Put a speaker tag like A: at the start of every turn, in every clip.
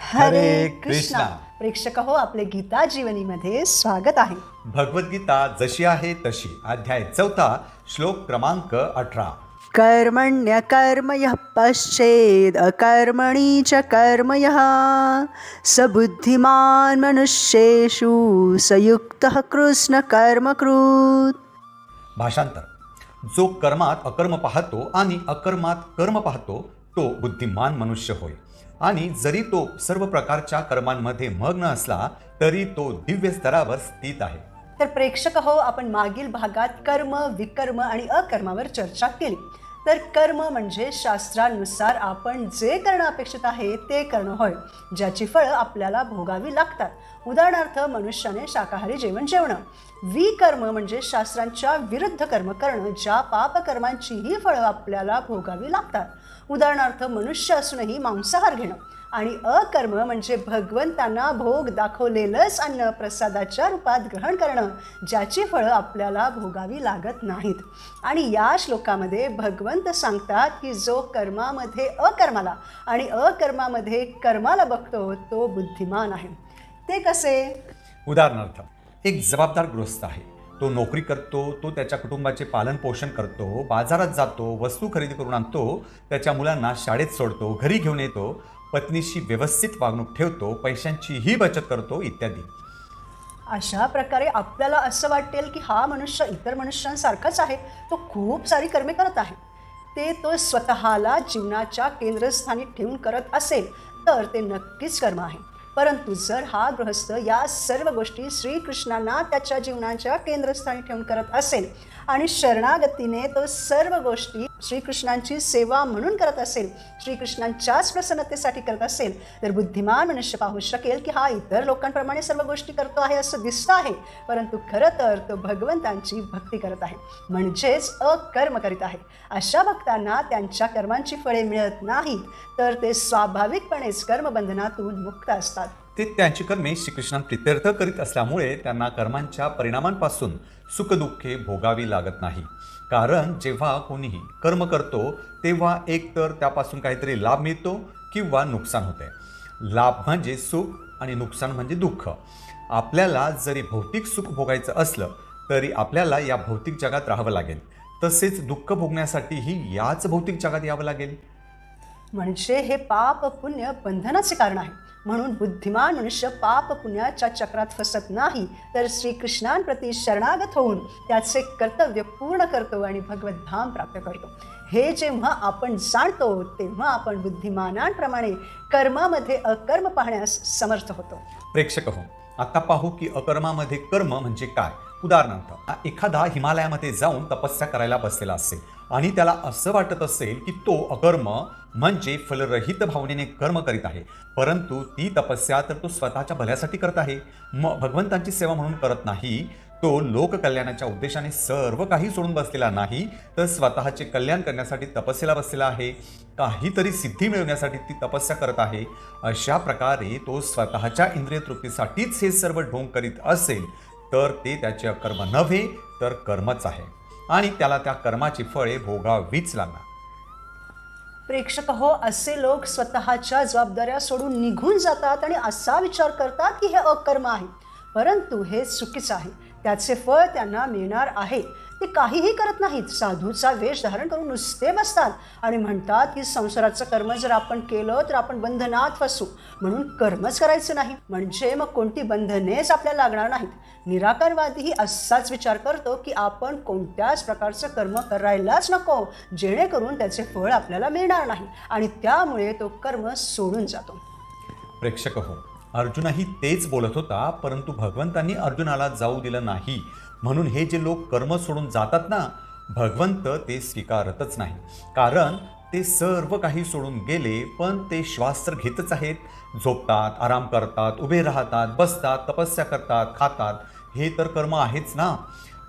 A: हरे कृष्णा.
B: प्रेक्षक हो आपले गीता जीवनीमध्ये स्वागत आहे.
A: भगवद्गीता जशी आहे तशी. अध्याय चौथा श्लोक क्रमांक अठरा.
B: कर्मण्य कर्म यः पश्चेद अकर्मणी च कर्म यः स बुद्धिमान मनुष्येषु सयुक्त कृष्ण कर्मकृत।
A: भाषांतर. जो कर्मात अकर्म पाहतो आणि अकर्मात कर्म पाहतो तो बुद्धिमान मनुष्य होय. आणि जरी तो सर्व प्रकारच्या कर्मांमध्ये मग्न असला तरी तो दिव्य स्तरावर स्थित आहे.
B: तर प्रेक्षक हो आपण मागील भागात कर्म विकर्म आणि अकर्मावर चर्चा केली. तर कर्म म्हणजे शास्त्रानुसार आपण जे करणं अपेक्षित आहे ते करणं होय ज्याची फळं आपल्याला भोगावी लागतात. उदाहरणार्थ मनुष्याने शाकाहारी जेवण जेवणं. विकर्म म्हणजे शास्त्रांच्या विरुद्ध कर्म करणं ज्या पापकर्मांचीही फळं आपल्याला भोगावी लागतात. उदाहरणार्थ मनुष्य असूनही मांसाहार घेणं. आणि अकर्म म्हणजे भगवंतांना भोग दाखवलेलंच अन्न प्रसादाच्या रूपात ग्रहण करणं ज्याची फळं आपल्याला भोगावी लागत नाहीत. आणि या श्लोकामध्ये भगवंत सांगतात की जो कर्मामध्ये अकर्माला आणि अकर्मामध्ये कर्माला बघतो तो बुद्धिमान आहे. ते कसे?
A: उदाहरणार्थ एक जबाबदार गृहस्थ आहे. तो नोकरी करतो तो त्याच्या कुटुंबाचे पालन पोषण करतो बाजारात जातो वस्तू खरेदी करून आणतो त्याच्या मुलांना शाळेत सोडतो घरी घेऊन येतो पत्नीशी व्यवस्थित वागणूक ठेवतो पैशांचीही बचत करतो इत्यादी.
B: अशा प्रकारे आपल्याला असं वाटेल की हा मनुष्य इतर मनुष्यांसारखाच आहे. तो खूप सारी कर्मे करत आहे. ते तो स्वतःला जीवनाच्या केंद्रस्थानी ठेवून करत असेल तर ते नक्कीच कर्म आहे. परंतु जर हा गृहस्थ या सर्व गोष्टी श्रीकृष्णांना त्याच्या जीवनाच्या केंद्रस्थानी ठेवून करत असेल आणि शरणागतीने तो सर्व गोष्टी श्रीकृष्णांची सेवा म्हणून करत असेल श्रीकृष्णांच्याच प्रसन्नतेसाठी करत असेल तर बुद्धिमान मनुष्य पाहू शकेल की हा इतर लोकांप्रमाणे सर्व गोष्टी करतो आहे असं दिसतं आहे. परंतु खरं तर तो भगवंतांची भक्ती करत आहे. म्हणजेच अकर्म करीत आहे. अशा भक्तांना त्यांच्या कर्मांची फळे मिळत नाहीत तर ते स्वाभाविकपणेच कर्मबंधनातून मुक्त असतात.
A: ते त्यांची कर्मे श्रीकृष्णांप्रित्यर्थ करीत असल्यामुळे त्यांना कर्मांच्या परिणामांपासून सुखदुःखे भोगावी लागत नाही. कारण जेव्हा कोणीही कर्म करतो तेव्हा एकतर त्यापासून काहीतरी लाभ मिळतो किंवा नुकसान होते. लाभ म्हणजे सुख आणि नुकसान म्हणजे दुःख. आपल्याला जरी भौतिक सुख भोगायचं असलं तरी आपल्याला या भौतिक जगात राहावं लागेल. तसेच दुःख भोगण्यासाठीही याच भौतिक जगात यावं लागेल.
B: म्हणजे हे पाप पुण्य बंधनाचे कारण आहे. म्हणून बुद्धिमान मनुष्य पाप पुण्याच्या चक्रात फसत नाही तर श्रीकृष्णांप्रती शरणागत होऊन त्याचे कर्तव्य पूर्ण करतो आणि भगवत धाम प्राप्त करतो. हे जेव्हा आपण जाणतो तेव्हा आपण बुद्धिमानांप्रमाणे कर्मामध्ये अकर्म पाहण्यास समर्थ होतो.
A: प्रेक्षक हो आता पाहू की अकर्मामध्ये कर्म म्हणजे काय? उदाहरणार्थ एखादा हिमालयामध्ये जाऊन तपस्या करायला बसलेला असेल आणि त्याला असं वाटत असेल की तो अकर्म म्हणजे फलरहित भावनेने कर्म करीत आहे. परंतु ती तपस्या तर तो स्वतःच्या भल्यासाठी करत आहे. म भगवंतांची सेवा म्हणून करत नाही तो लोककल्याणाच्या उद्देशाने सर्व काही सोडून बसलेला नाही तर स्वतःचे कल्याण करण्यासाठी तपस्येला बसलेला आहे. काहीतरी सिद्धी मिळवण्यासाठी ती तपस्या करत आहे. अशा प्रकारे तो स्वतःच्या इंद्रिय तृप्तीसाठीच हे सर्व ढोंग करीत असेल तर ते त्याचे अकर्म नव्हे तर कर्मच आहे. आणि त्याला त्या कर्माची फळे भोगावीच लागणार.
B: प्रेक्षक हो असे लोक स्वतःच्या जबाबदाऱ्या सोडून निघून जातात आणि असा विचार करतात की हे अकर्म आहे. परंतु हे चुकीचं आहे. त्याचे फळ त्यांना मिळणार आहे. ते काहीही करत नाहीत. साधूचा वेश धारण करून नुसते बसतात आणि म्हणतात की संसाराचं कर्म जर आपण केलं तर आपण बंधनात फसू. म्हणून कर्मच करायचं नाही. म्हणजे मग कोणती बंधनेच आपल्याला लागणार नाहीत. निराकारवादीही असाच विचार करतो की आपण कोणत्याच प्रकारचं कर्म करायलाच नको जेणेकरून त्याचे फळ आपल्याला मिळणार नाही. आणि त्यामुळे तो कर्म सोडून जातो.
A: प्रेक्षक हो अर्जुनही तेच बोलत होता परंतु भगवंतांनी अर्जुनाला जाऊ दिलं नाही. म्हणून हे जे लोक कर्म सोडून जातात ना भगवंत ते स्वीकारतच नाही. कारण ते सर्व काही सोडून गेले पण ते श्वास तर घेतच आहेत. झोपतात आराम करतात उभे राहतात बसतात तपस्या करतात खातात. हे तर कर्म आहेच ना.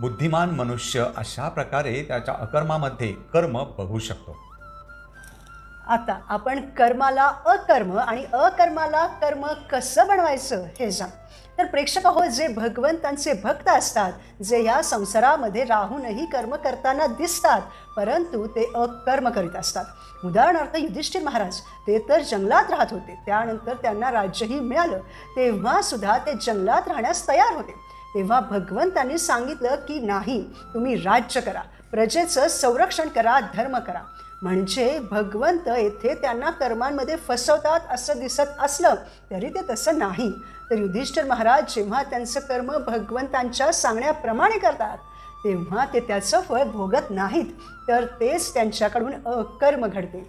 A: बुद्धिमान मनुष्य अशा प्रकारे त्याच्या अकर्मामध्ये कर्म बघू शकतो.
B: आता आपण कर्माला अकर्म आणि अकर्माला कर्म कसं बनवायचं हे जाण तर प्रेक्षक हो जे भगवंतांचे भक्त असतात जे या संसारामध्ये राहूनही कर्म करताना दिसतात परंतु ते अकर्म करीत असतात. उदाहरणार्थ युधिष्ठिर महाराज ते तर जंगलात राहत होते. त्यानंतर त्यांना राज्यही मिळालं. तेव्हासुद्धा ते जंगलात राहण्यास तयार होते. तेव्हा भगवंतांनी सांगितलं की नाही तुम्ही राज्य करा. प्रजेचं संरक्षण करा धर्म करा. म्हणजे भगवंत येथे त्यांना कर्मांमध्ये फसवतात असं दिसत असलं तरी ते तसं नाही. तर युधिष्ठिर महाराज जेव्हा त्यांचं कर्म भगवंतांच्या सांगण्याप्रमाणे करतात तेव्हा ते त्याचं फळ भोगत नाहीत. तर तेच त्यांच्याकडून अकर्म घडते.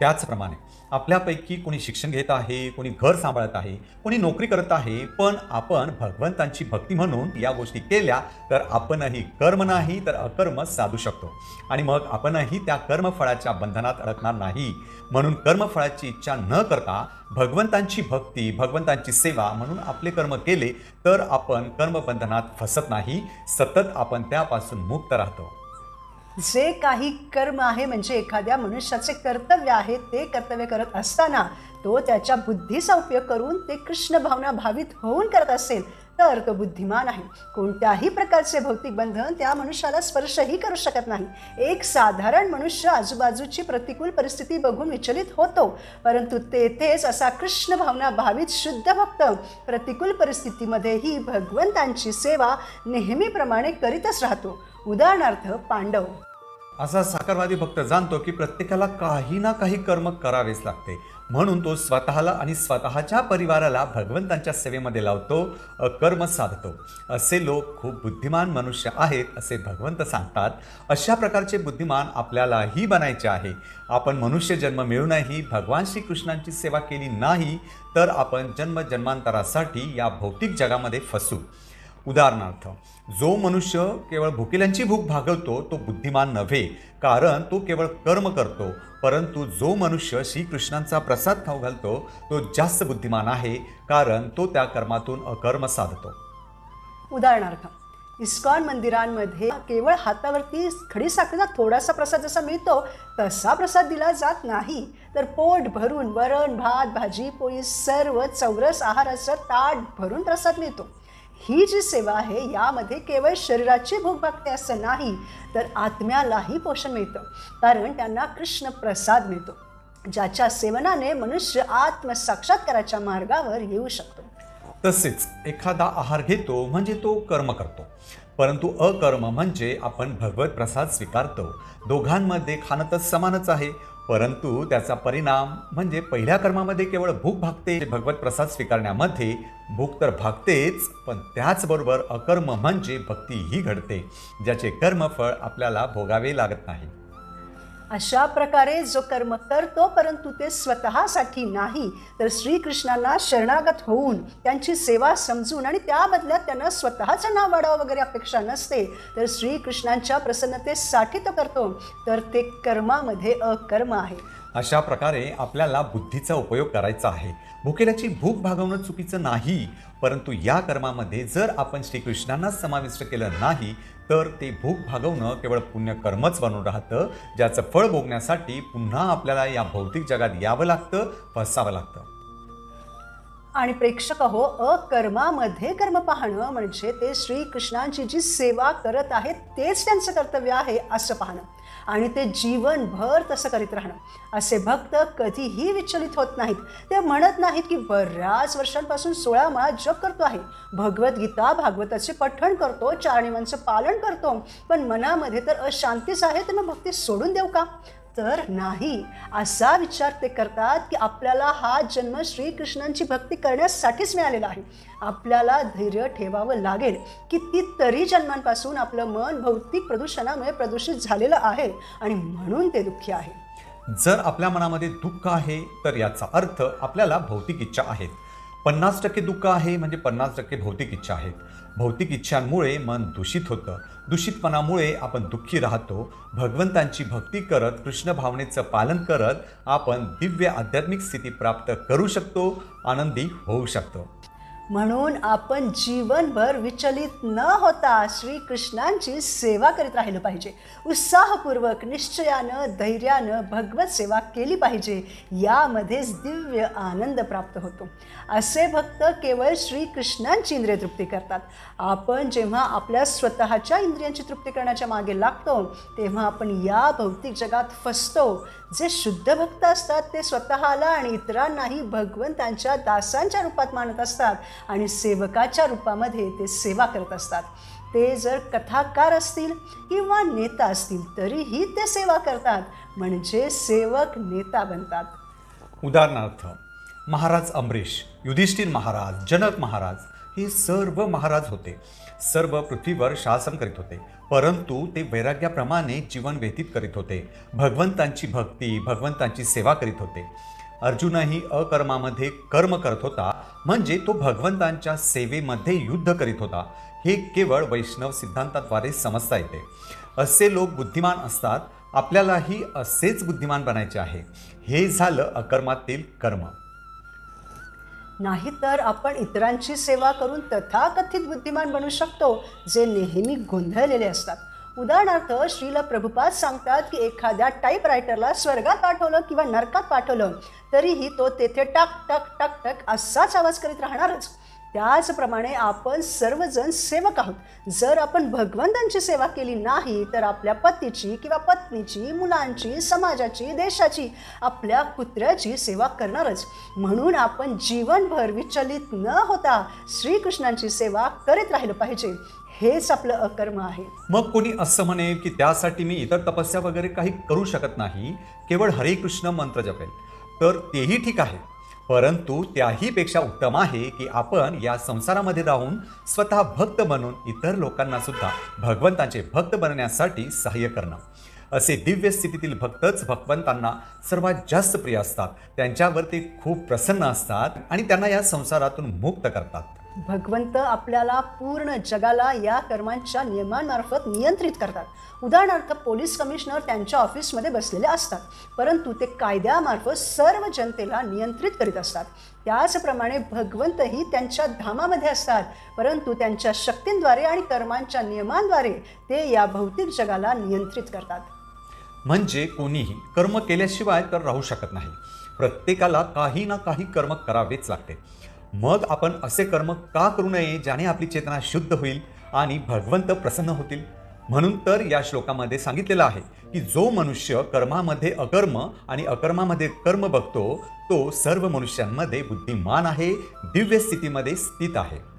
A: त्याचप्रमाणे आपल्यापैकी कोणी शिक्षण घेत आहे कोणी घर सांभाळत आहे कोणी नोकरी करत आहे पण आपण भगवंतांची भक्ती म्हणून या गोष्टी केल्या तर आपणही कर्म नाही तर अकर्म साधू शकतो. आणि मग आपणही त्या कर्मफळाच्या बंधनात अडकणार नाही. म्हणून कर्मफळाची इच्छा न करता भगवंतांची भक्ती भगवंतांची सेवा म्हणून आपले कर्म केले तर आपण कर्मबंधनात फसत नाही सतत आपण त्यापासून मुक्त राहतो.
B: जे काही कर्म आहे म्हणजे एखाद्या मनुष्याचे कर्तव्य आहे ते कर्तव्य करत असताना तो त्याच्या बुद्धीचा उपयोग करून ते कृष्ण भावना भावित होऊन करत असेल तर तो बुद्धिमान आहे. कोणत्याही प्रकारचे भौतिक बंधन त्या मनुष्याला स्पर्शही करू शकत नाही. एक साधारण मनुष्य आजूबाजूची प्रतिकूल परिस्थिती बघून विचलित होतो परंतु तेथेच असा कृष्ण भावना भावित शुद्ध भक्त प्रतिकूल परिस्थितीमध्येही भगवंतांची सेवा नेहमीप्रमाणे करीतच राहतो. उदाहरणार्थ पांडव.
A: असा साकारवादी भक्त जाणतो की प्रत्येकाला काही ना काही कर्म करावेच लागते. म्हणून तो स्वतःला आणि स्वतःच्या परिवाराला भगवंतांच्या सेवेमध्ये लावतो कर्म साधतो. असे लोक खूप बुद्धिमान मनुष्य आहेत असे भगवंत सांगतात. अशा प्रकारचे बुद्धिमान आपल्यालाही बनायचे आहे. आपण मनुष्य जन्म मिळूनही भगवान श्रीकृष्णांची सेवा केली नाही तर आपण जन्म जन्मांतरासाठी या भौतिक जगामध्ये फसू. उदाहरणार्थ जो मनुष्य केवळ भुकेल्यांची भूक भागवतो तो बुद्धिमान नव्हे कारण तो केवळ कर्म करतो परंतु जो मनुष्य श्रीकृष्णांचा प्रसाद खाऊ घालतो तो जास्त बुद्धिमान आहे कारण तो त्या कर्मातून अकर्म साधतो.
B: उदाहरणार्थ इस्कॉन मंदिरांमध्ये केवळ हातावरती खडी साखरेचा थोडासा प्रसाद जसा मिळतो तसा प्रसाद दिला जात नाही. तर पोट भरून वरण भात भाजी पोळी सर्व चौरस आहाराचं ताट भरून प्रसाद मिळतो. ही जी सेवा आहे यामध्ये केवळ शरीराची भूक भागते असं नाही तर आत्म्यालाही पोषण मिळतं. कारण त्यांना कृष्ण प्रसाद मिळतो ज्याच्या सेवनाने मनुष्य आत्मसाक्षात्काराच्या मार्गावर येऊ शकतो.
A: तसेच एखादा आहार घेतो म्हणजे तो कर्म करतो. परंतु अकर्म म्हणजे आपण भगवत प्रसाद स्वीकारतो. दोघांमध्ये खाणं तर समानच आहे. परंतु त्याचा परिणाम म्हणजे पहिल्या कर्मामध्ये केवळ भूक भागते भगवत प्रसाद स्वीकारण्यामध्ये भूक तर भागतेच पण त्याचबरोबर अकर्म म्हणजे भक्तीही घडते ज्याचे कर्मफळ आपल्याला भोगावे लागत नाही.
B: अशा प्रकारे जो कर्म करतो परंतु ते स्वतःसाठी नाही तर श्रीकृष्णांना शरणागत होऊन त्यांची सेवा समजून आणि त्या बदल्यात त्यांना स्वतःचं नाव वाढावं वगैरे अपेक्षा नसते तर श्रीकृष्णांच्या प्रसन्नतेसाठी तो करतो. तर ते कर्मामध्ये अकर्म आहे.
A: अशा प्रकारे आपल्याला बुद्धीचा उपयोग करायचा आहे. भुकेल्याची भूक भागवणं चुकीचं नाही परंतु या कर्मामध्ये जर आपण श्रीकृष्णांना समाविष्ट केलं नाही तर ते भूक भागवणं केवळ पुण्यकर्मच बनून राहतं ज्याचं फळ भोगण्यासाठी पुन्हा आपल्याला या भौतिक जगात यावं लागतं फसावं लागतं.
B: आणि प्रेक्षक हो अकर्मामध्ये कर्म पाहणं म्हणजे ते श्रीकृष्णांची जी सेवा करत आहेत तेच त्यांचं कर्तव्य आहे असं पाहणं. आणि ते जीवनभर तसं करीत राहणं. असे भक्त कधीही विचलित होत नाहीत. ते म्हणत नाहीत की बऱ्याच वर्षांपासून सोळा माळा जप करतो आहे. भगवद्गीता भागवताचे पठण करतो चार नियमांचं पालन करतो. पण मनामध्ये तर अशांतीच आहे तर मग भक्ती सोडून देऊ का? तर नाही. असा विचार ते करतात की आपल्याला हा जन्म श्रीकृष्णांची भक्ती करण्यासाठीच मिळालेला आहे. आपल्याला धैर्य ठेवावं लागेल कितीतरी जन्मांपासून आपलं मन भौतिक प्रदूषणामुळे प्रदूषित झालेलं आहे आणि म्हणून ते दुःखी आहे.
A: जर आपल्या मनामध्ये दुःख आहे तर याचा अर्थ आपल्याला भौतिक इच्छा आहेत पन्नास टक्के दुःख आहे म्हणजे पन्नास टक्के भौतिक इच्छा आहेत. भौतिक इच्छांमुळे मन दूषित होतं. दूषितपणामुळे आपण दुःखी राहतो. भगवंतांची भक्ती करत कृष्ण भावनेचं पालन करत आपण दिव्य आध्यात्मिक स्थिती प्राप्त करू शकतो आनंदी होऊ शकतो.
B: म्हणून आपण जीवनभर विचलित न होता श्रीकृष्णांची सेवा करीत राहिलं पाहिजे. उत्साहपूर्वक निश्चयानं धैर्यानं भगवत सेवा केली पाहिजे. यामध्येच दिव्य आनंद प्राप्त होतो. असे भक्त केवळ श्रीकृष्णांची इंद्रिय तृप्ती करतात. आपण जेव्हा आपल्या स्वतःच्या इंद्रियांची तृप्ती करण्याच्या मागे लागतो तेव्हा आपण या भौतिक जगात फसतो. जे शुद्ध भक्त असतात ते स्वतःला आणि इतरांनाही भगवंतांच्या दासांच्या रूपात मानत असतात. आणि सेवकाच्या रूपामध्ये ते सेवा करत असतात. ते जर कथाकार असतील किंवा नेता असतील तरीही ते सेवा करतात. म्हणजे सेवक नेता बनतात.
A: उदाहरणार्थ महाराज अमरीश युधिष्ठिर महाराज जनक महाराज हे सर्व महाराज होते. सर्व पृथ्वीवर शासन करीत होते. परंतु ते वैराग्याप्रमाणे जीवन व्यतीत करीत होते. भगवंतांची भक्ती भगवंतांची सेवा करीत होते. अर्जुनही अकर्मामध्ये कर्म करत होता. म्हणजे तो भगवंतांच्या सेवेमध्ये युद्ध करीत होता. हे केवळ वैष्णव सिद्धांताद्वारे समजता येते. असे लोक बुद्धिमान असतात. आपल्यालाही असेच बुद्धिमान बनायचे आहे. हे झालं अकर्मातील कर्म.
B: नाहीतर आपण इतरांची सेवा करून तथाकथित बुद्धिमान बनू शकतो जे नेहमी गोंधळलेले असतात. उदाहरणार्थ श्रील प्रभुपाद सांगतात की एखाद्या टाईपरायटरला स्वर्गात पाठवलं किंवा नरकात पाठवलं तरीही तो तेथे टक टक टक टक असाच आवाज करीत राहणारच. त्याचप्रमाणे आपण सर्वजण सेवक आहोत. जर आपण भगवंतांची सेवा केली नाही तर आपल्या पतीची किंवा पत्नीची मुलांची समाजाची देशाची आपल्या कुत्र्याची सेवा करणारच. म्हणून आपण जीवनभर विचलित न होता श्रीकृष्णांची सेवा करीत राहिलं पाहिजे. हेच आपलं अकर्म आहे.
A: मग कोणी असं म्हणेल की त्यासाठी मी इतर तपस्या वगैरे काही करू शकत नाही केवळ हरे कृष्ण मंत्र जपेल. तर तेही ठीक आहे. परंतु त्याही पेक्षा उत्तम आहे की आपण या संसारामध्ये राहून स्वतः भक्त बनून इतर लोकांना सुद्धा भगवंतांचे भक्त बनण्यासाठी सहाय्य करणं. असे दिव्य स्थितीतील भक्तच भगवंतांना सर्वात जास्त प्रिय असतात. त्यांच्यावर ते खूप प्रसन्न असतात आणि त्यांना या संसारातून मुक्त करतात.
B: भगवंत आपल्याला पूर्ण जगाला या कर्मांच्या नियमांमार्फत नियंत्रित करतात. उदाहरणार्थ पोलीस कमिशनर त्यांच्या ऑफिसमध्ये बसलेले असतात परंतु ते कायद्यामार्फत सर्व जनतेला नियंत्रित करीत असतात. त्याचप्रमाणे भगवंतही त्यांच्या धामामध्ये असतात परंतु त्यांच्या शक्तींद्वारे आणि कर्मांच्या नियमांद्वारे ते या भौतिक जगाला नियंत्रित करतात.
A: म्हणजे कोणीही कर्म केल्याशिवाय तर राहू शकत नाही. प्रत्येकाला काही ना काही कर्म करावेच लागते. मग आपण असे कर्म का करू नये ज्याने आपली चेतना शुद्ध होईल आणि भगवंत प्रसन्न होतील? म्हणून तर या श्लोकामध्ये सांगितलेलं आहे की जो मनुष्य कर्मामध्ये अकर्म आणि अकर्मामध्ये कर्म बघतो तो सर्व मनुष्यांमध्ये बुद्धिमान आहे दिव्य स्थितीमध्ये स्थित आहे.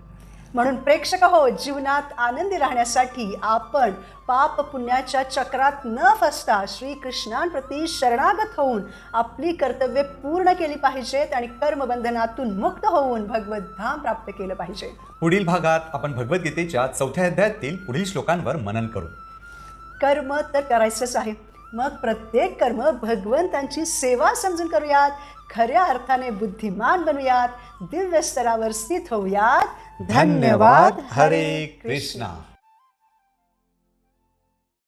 B: म्हणून प्रेक्षक हो जीवनात आनंदी राहण्यासाठी आपण पाप पुण्याच्या चक्रात न फसता श्रीकृष्णांप्रती शरणागत होऊन आपली कर्तव्ये पूर्ण केली पाहिजेत आणि कर्मबंधनातून मुक्त होऊन भगवत धाम प्राप्त केलं पाहिजे.
A: पुढील भागात आपण भगवद्गीतेच्या चौथ्या अध्यायातील पुढील श्लोकांवर मनन करू.
B: कर्म तर करायचंच आहे. मग प्रत्येक कर्म भगवंतांची सेवा समजून करूयात. खऱ्या अर्थाने बुद्धिमान बनूयात. दिव्य स्तरावर स्थित होऊयात.
A: धन्यवाद. हरे कृष्णा.